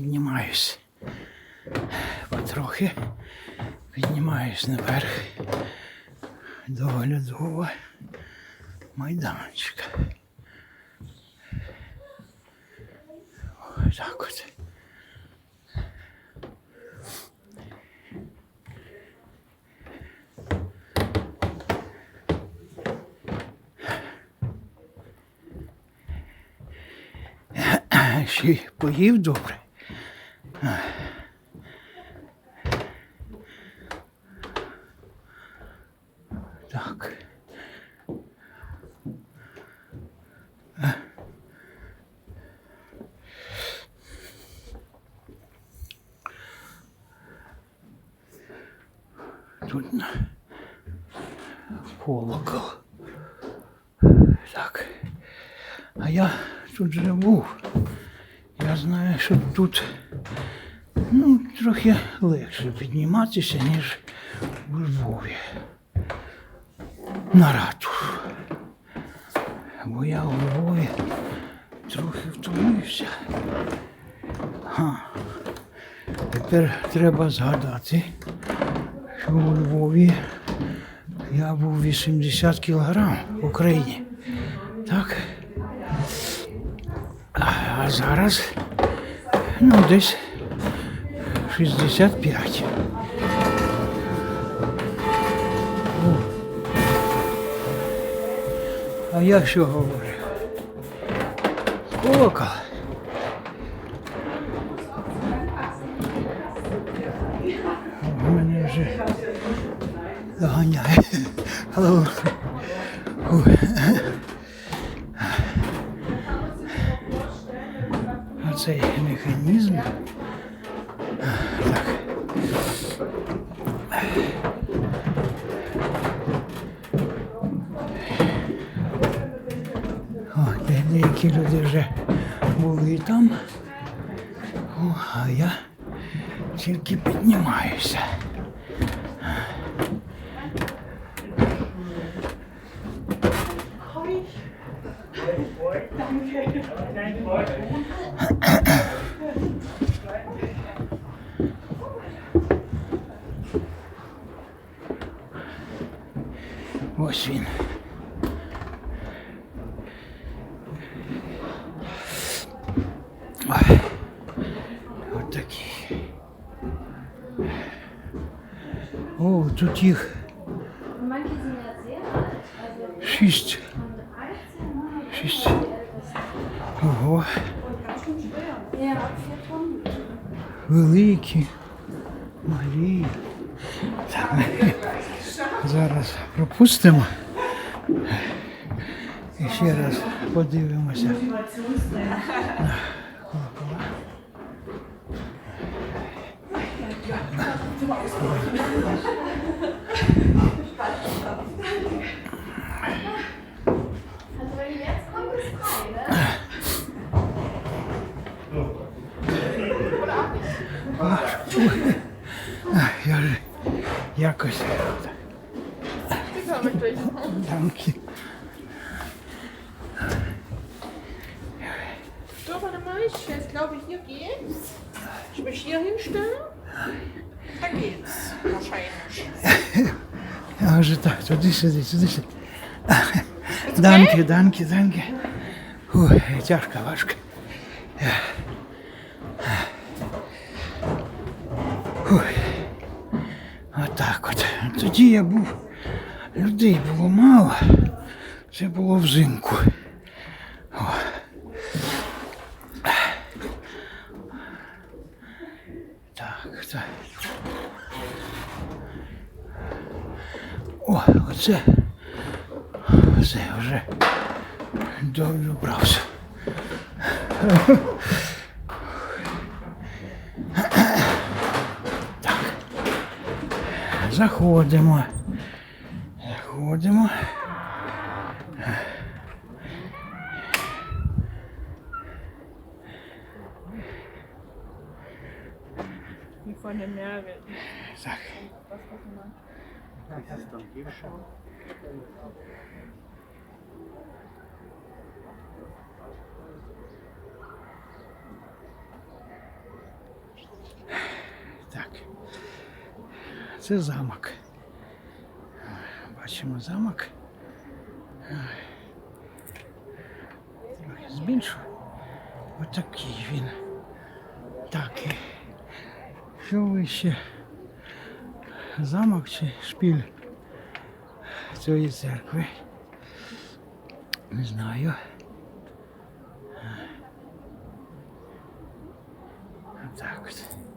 піднімаюсь. Потрохи піднімаюсь наверх до оглядового майданчика. Ось так от. Ще поїв добре. Так. Тут колокол. Так. А я тут же був. Я знаю, що тут ну, трохи легше підніматися, ніж у Львові. На ратушу. Бо я у Львові трохи втомився. Ха. Тепер треба згадати, у Львові я був 80 кілограм в Україні. Так? А зараз ну, десь 65. О. А я що говорю? Колокол. У мене вже доганяє. Фу. Оцей механізм. Так. О, де- деякі люди вже були там. О, а я тільки піднімаюся. Ось він. От такий. О, тут їх шість. Ого, великі, малі. Так, зараз пропустимо. І ще раз подивимося. колокола. słuchaj. Ja jakoś. Danki. Dobra, Mensch, jetzt glaube ich, hier geht's. Ich mich hier hinstellen. Da geht's. Wahrscheinlich. Ja, że tak, to dyszę, dyszę, dyszę. Dankie, dankie, dankie. Uch, ciężka, ważka. Тоді я був. Людей було мало. Це було взимку. О. Так, так. О, оце. Все, вже до- добрався. заходимо. Заходимо. Ніхто не м'явить. Так. Це замок. Бачимо замок. Трохи збільшу. Отакий він. Так. Що вище? Замок чи шпіль цієї церкви? Не знаю. Так от.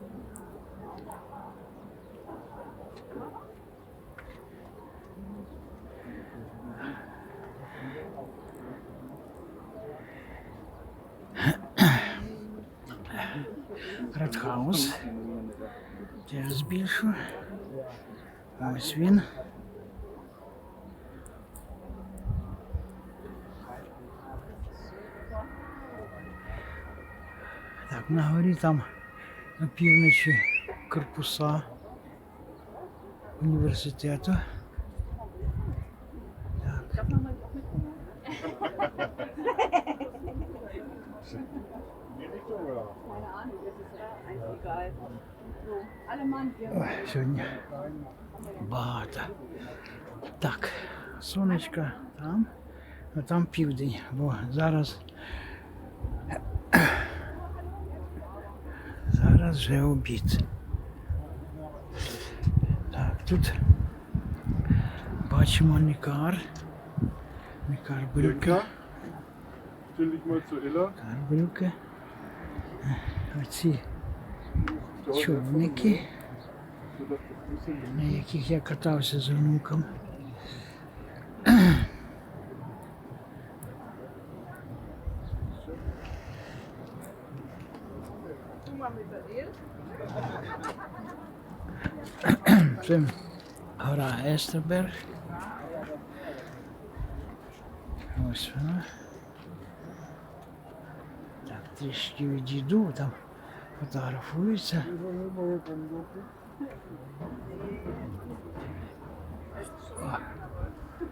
Радхаус. Теж збільшу. Ось він. Так, на горі там на півночі корпуса університету. Так. Ой, сьогодні багато. Так, сонечко там, а там південь, бо зараз. Зараз вже обід. Так, тут бачимо Нікар. Нікар брюки. Ilka, Оці човники, на яких я катався з онуком. Це гора Естерберг. Ось вона. Так, трішки відійду, там фотографуються.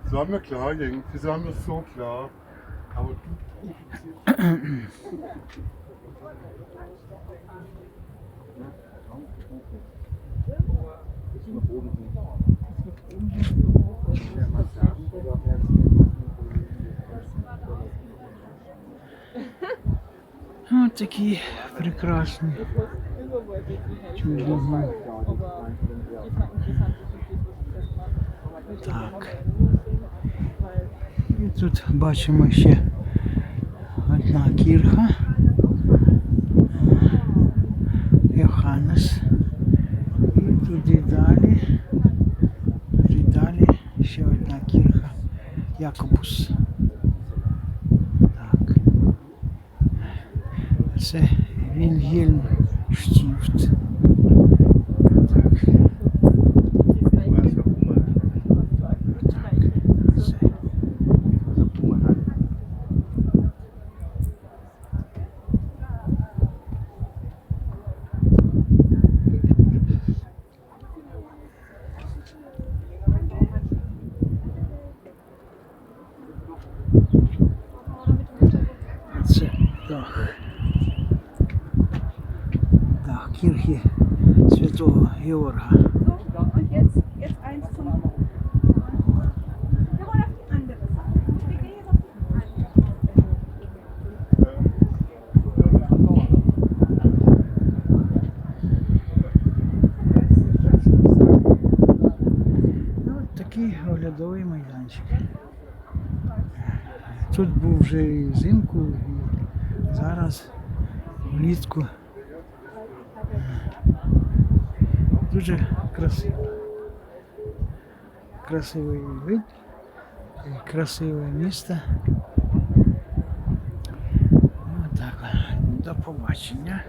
Das war mir klar, Jens. Das war mir so klar. Aber du Такі прекрасні. Чудові. Так. І тут бачимо ще одна кірха. Йоханнес. І туди далі. Туди далі ще одна кірха. Якобус. Так. Це Вільгельм Штіфт. От такий оглядовий майданчик. Тут був вже і взимку, і зараз влітку. Дуже красиво. Красивий вид, красиве місто. Ну, так, до побачення.